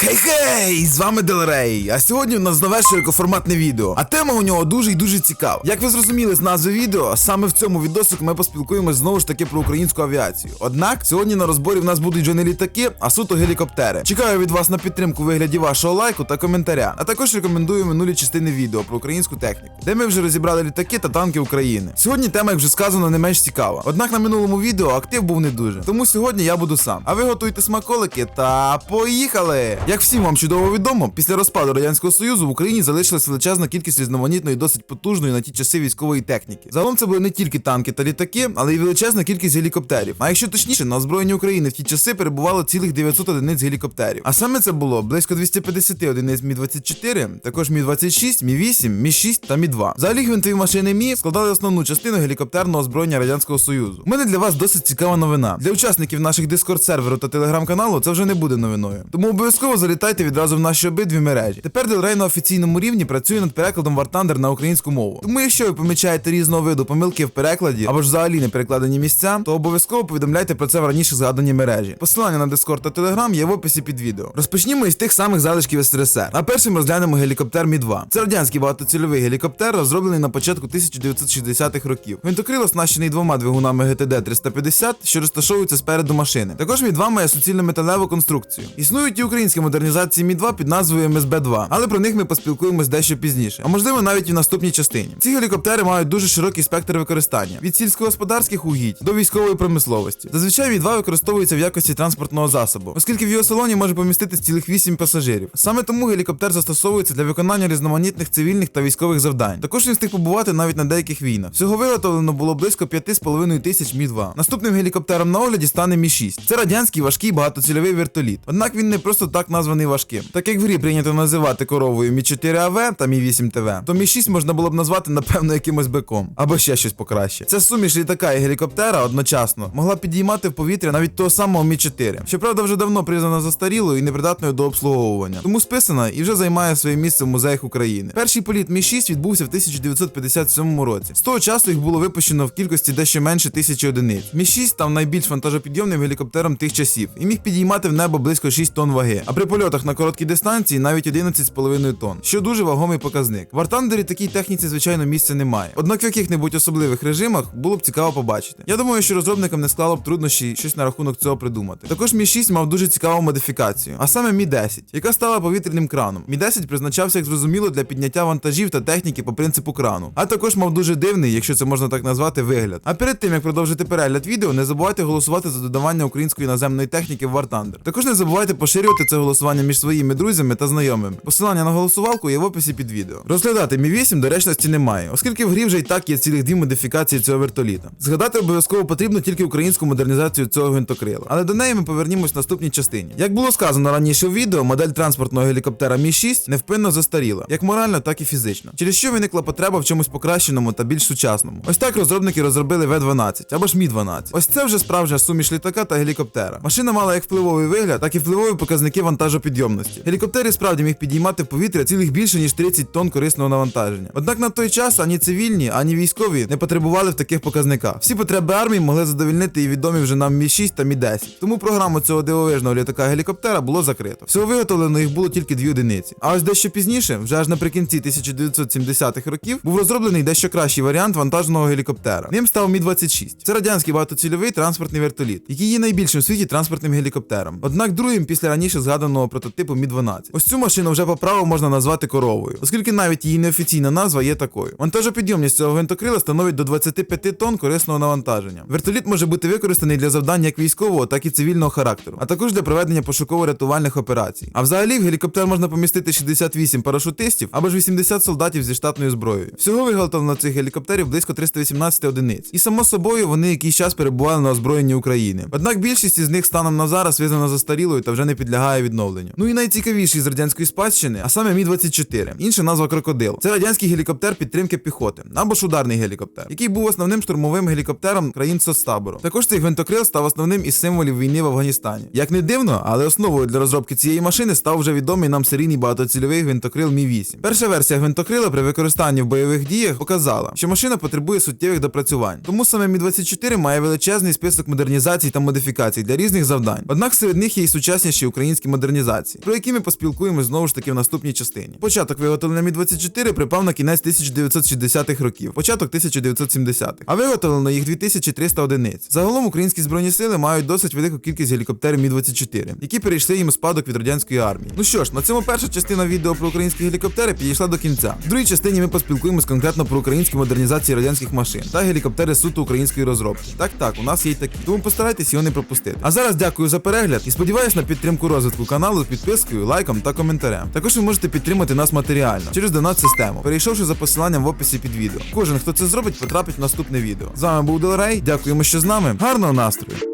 Хей-хей! З вами Делрей. А сьогодні у нас нове широкоформатне відео. А тема у нього дуже і дуже цікава. Як ви зрозуміли з назви відео, саме в цьому відосику ми поспілкуємось знову ж таки про українську авіацію. Однак сьогодні на розборі в нас будуть вже не літаки, а суто гелікоптери. Чекаю від вас на підтримку вигляді вашого лайку та коментаря. А також рекомендую минулі частини відео про українську техніку, де ми вже розібрали літаки та танки України. Сьогодні тема, як вже сказано, не менш цікава. Однак на минулому відео актив був не дуже. Тому сьогодні я буду сам. А ви готуйте смаколики та поїхали! Як всім вам чудово відомо, після розпаду радянського союзу в Україні залишилась величезна кількість різноманітної, досить потужної на ті часи військової техніки. Загалом це були не тільки танки та літаки, але й величезна кількість гелікоптерів. А якщо точніше, на озброєнні України в ті часи перебувало цілих 900 одиниць гелікоптерів. А саме це було близько 250 одиниць Мі 24, також Мі 26, Мі 8, Мі 6 та Мі 2. Взагалі гвинтові машини Мі складали основну частину гелікоптерного озброєння радянського союзу. У мене для вас досить цікава новина. Для учасників наших дискорд серверу та телеграм-каналу це вже не буде новиною. Тому обов'язково залітайте відразу в наші обидві мережі. Тепер Делрей на офіційному рівні працює над перекладом War Thunder на українську мову. Тому якщо ви помічаєте різного виду помилки в перекладі або ж взагалі не перекладені місця, то обов'язково повідомляйте про це в раніше згадані мережі. Посилання на Discord та Telegram є в описі під відео. Розпочнімо із тих самих залишків СРСР. А першим розглянемо гелікоптер Мі 2 Це радянський багатоцільовий гелікоптер, розроблений на початку 1960-х років. Винтокрил оснащений двома двигунами GTD 350, що розташовуються спереду машини. Також Мі 2 має суцільну металеву конструкцію. Існують і українські модернізації Мі 2 під назвою МСБ 2 але про них ми поспілкуємось дещо пізніше, а можливо навіть і в наступній частині. Ці гелікоптери мають дуже широкий спектр використання від сільськогосподарських угідь до військової промисловості. Зазвичай Мі 2 використовується в якості транспортного засобу, оскільки в його салоні може поміститись цілих 8 пасажирів. Саме тому гелікоптер застосовується для виконання різноманітних цивільних та військових завдань. Також він встиг побувати навіть на деяких війнах. Всього виготовлено було близько 5,5 тисяч Мі 2 Наступним гелікоптером на огляді стане Мі 6 Це радянський важкий багатоцільовий вертоліт. Однак він не просто так названий важким. Так як в грі прийнято називати коровою Мі 4 АВ та Мі 8 ТВ, то Мі 6 можна було б назвати напевно якимось биком або ще щось покраще. Ця суміш літака і гелікоптера одночасно могла підіймати в повітря навіть того самого Мі 4 Щоправда, вже давно признана застарілою і непридатною до обслуговування. Тому списана і вже займає своє місце в музеях України. Перший політ Мі 6 відбувся в 1957 році. З того часу їх було випущено в кількості дещо менше тисячі одиниць. Мі 6 став найбільш вантажопідйомним гелікоптером тих часів і міг підіймати в небо близько 6 тонн ваги, а при польотах на короткій дистанції навіть 11,5 тонн, що дуже вагомий показник. В Артандері такій техніці, звичайно, місця немає. Однак в яких-небудь особливих режимах було б цікаво побачити. Я думаю, що розробникам не склало б труднощі щось на рахунок цього придумати. Також Мі 6 мав дуже цікаву модифікацію, а саме Мі 10, яка стала повітряним краном. Мі 10 призначався, як зрозуміло, для підняття вантажів та техніки по принципу крану. А також мав дуже дивний, якщо це можна так назвати, вигляд. А перед тим як продовжити перегляд відео, не забувайте голосувати за додавання української наземної техніки в War Thunder. Також не забувайте поширювати це голосування між своїми друзями та знайомими. Посилання на голосувалку є в описі під відео. Розглядати Мі 8 доречності немає, оскільки в грі вже й так є цілих дві модифікації цього вертоліта. Згадати обов'язково потрібно тільки українську модернізацію цього гвинтокрила, але до неї ми повернімось в наступній частині. Як було сказано раніше в відео, модель транспортного гелікоптера Мі 6 невпинно застаріла, як морально, так і фізично, через що виникла потреба в чомусь покращеному та більш сучасному. Ось так розробники розробили В-12 або ж Мі 12. Ось це вже справжня суміш літака та гелікоптера. Машина мала як впливовий вигляд, так і впливові показники вантажопідйомності. Гелікоптер справді міг підіймати в повітря цілих більше ніж 30 тонн корисного навантаження. Однак на той час ані цивільні, ані військові не потребували в таких показниках. Всі потреби армії могли задовільнити і відомі вже нам Мі 6 та Мі 10. Тому програму цього дивовижного літака гелікоптера було закрито. Всього виготовлено їх було тільки дві одиниці. А ось дещо пізніше, вже аж наприкінці 1970-х років, був розроблений дещо кращий варіант вантажного гелікоптера. Ним став Мі 26 Це радянський багатоцільовий транспортний вертоліт, який є найбільшим в світі транспортним гелікоптером. Однак другим після раніше згаданого прототипу Мі 12 Ось цю машину вже по праву можна назвати коровою, оскільки навіть її неофіційна назва є такою. Вантажопідйомність цього гвинтокрила становить до 25 тонн корисного навантаження. Вертоліт може бути використаний для завдань як військового, так і цивільного характеру, а також для проведення пошуково-рятувальних операцій. А взагалі в гелікоптер можна помістити 68 парашутистів або ж 80 солдатів зі штатною зброєю. Всього виготовлено цих гелікоптерів близько 318 одиниць. І само собою вони якийсь час перебували на озброєнні України. Однак більшість із них станом на зараз визнана застарілою та вже не підлягає відновленню. Ну і найцікавіший з радянської спадщини, а саме Мі 24 інша назва крокодил. Це радянський гелікоптер підтримки піхоти або ж ударний гелікоптер, який був основним штурмовим гелікоптером країн соцтабору. Також цей гвинтокрил став основним із символів війни в Афганістані. Як не дивно, але основою для розробки цієї машини став вже відомий нам серійний багатоцільовий гвинтокрил Мі 8 Перша версія гвинтокрила при використанні в бойових діях показала, що машина потребує суттєвих допрацювань. Тому саме Мі 24 має величезний список модернізацій та модифікацій для різних завдань. Однак серед них є й сучасніші українські модернізації модернізації, про які ми поспілкуємось знову ж таки в наступній частині. Початок виготовлення Мі 24 припав на кінець 1960-х років, початок 1970-х, а виготовлено їх 2300 одиниць. Загалом українські збройні сили мають досить велику кількість гелікоптерів Мі 24 які перейшли їм у спадок від радянської армії. Ну що ж, на цьому перша частина відео про українські гелікоптери підійшла до кінця. В другій частині ми поспілкуємось конкретно про українські модернізації радянських машин та гелікоптери суто української розробки. Так, так, у нас є й такі. Тому постарайтесь його не пропустити. А зараз дякую за перегляд і сподіваюсь на підтримку розвитку каналу підпискою, лайком та коментарем. Також ви можете підтримати нас матеріально через донат-систему, перейшовши за посиланням в описі під відео. Кожен, хто це зробить, потрапить в наступне відео. З вами був Делрей. Дякуємо, що з нами. Гарного настрою!